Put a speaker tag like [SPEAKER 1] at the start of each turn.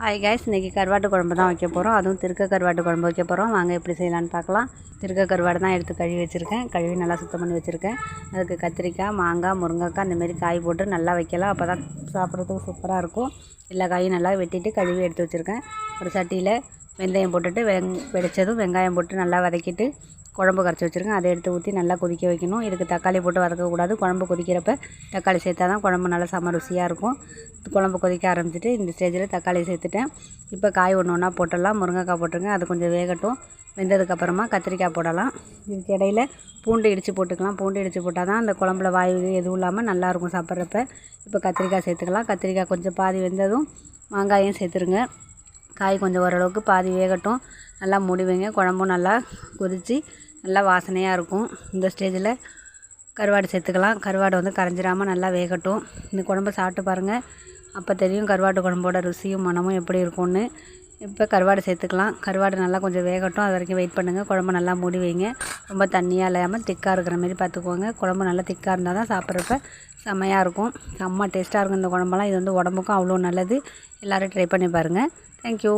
[SPEAKER 1] Hi guys இன்றைக்கி கருவாட்டு குழம்பு தான் வைக்க போகிறோம் அதுவும் திருக்க கருவாட்டு குழம்பு வைக்க போகிறோம் வாங்க எப்படி செய்யலான்னு பார்க்கலாம். திருக்க கருவாடு தான் எடுத்து கழுவி வச்சுருக்கேன். கழுவி நல்லா சுத்தம் பண்ணி வச்சுருக்கேன். அதுக்கு கத்திரிக்காய் மாங்காய் முருங்கைக்காய் அந்தமாரி காய் போட்டு நல்லா வைக்கலாம். அப்போ தான் சாப்பிட்றதுக்கு சூப்பராக இருக்கும். எல்லா காயும் நல்லா வெட்டிட்டு கழுவி எடுத்து வச்சுருக்கேன். ஒரு சட்டியில் வெந்தயம் போட்டுட்டு வெங் வெடித்ததும் வெங்காயம் போட்டு நல்லா வதக்கிட்டு குழம்பு கரைச்சி வச்சுருக்கேன். அதை எடுத்து ஊற்றி நல்லா கொதிக்க வைக்கணும். இதுக்கு தக்காளி போட்டு வதக்கக்கூடாது. குழம்பு கொதிக்கிறப்ப தக்காளி சேர்த்தா தான் குழம்பு நல்லா செம ருசியாக இருக்கும். குழம்பு கொதிக்க ஆரம்பிச்சிட்டு இந்த ஸ்டேஜில் தக்காளி சேர்த்துட்டேன். இப்போ காய் ஒன்று ஒன்றா போட்டுடலாம். முருங்கைக்காய் போட்டுருங்க அது கொஞ்சம் வேகட்டும். வெந்ததுக்கப்புறமா கத்திரிக்காய் போடலாம். இதுக்கு இடையில பூண்டு இடித்து போட்டுக்கலாம். பூண்டு இடித்து போட்டால் தான் அந்த குழம்புல வாயு எதுவும் இல்லாமல் நல்லாயிருக்கும் சாப்பிட்றப்ப. இப்போ கத்திரிக்காய் சேர்த்துக்கலாம். கத்திரிக்காய் கொஞ்சம் பாதி வெந்ததும் மாங்காயும் சேர்த்துருங்க. காய் கொஞ்சம் ஓரளவுக்கு பாதி வேகட்டும். நல்லா முடிவேங்க குழம்பும் நல்லா கொதித்து நல்லா வாசனையாக இருக்கும். இந்த ஸ்டேஜில் கருவாடு சேர்த்துக்கலாம். கருவாடு வந்து கரைஞ்சிராமல் நல்லா வேகட்டும். இந்த குழம்பு சாப்பிட்டு பாருங்கள் அப்போ தெரியும் கருவாட்டு குழம்போட ருசியும் மனமும் எப்படி இருக்கும்னு. இப்போ கருவாடு சேர்த்துக்கலாம். கருவாடு நல்லா கொஞ்சம் வேகட்டும். அது வரைக்கும் வெயிட் பண்ணுங்கள் குழம்பு நல்லா மூடி வைங்க. ரொம்ப தண்ணியாக இல்லாமல் திக்காக இருக்கிற மாதிரி பார்த்துக்கோங்க. குழம்பு நல்லா திக்காக இருந்தால் தான் சாப்பிட்றப்ப செம்மையாக இருக்கும். செம்ம டேஸ்ட்டாக இருக்கும் இந்த குழம்பெல்லாம். இது வந்து உடம்புக்கும் அவ்வளோ நல்லது. எல்லோரும் ட்ரை பண்ணி பாருங்கள் தேங்க்யூ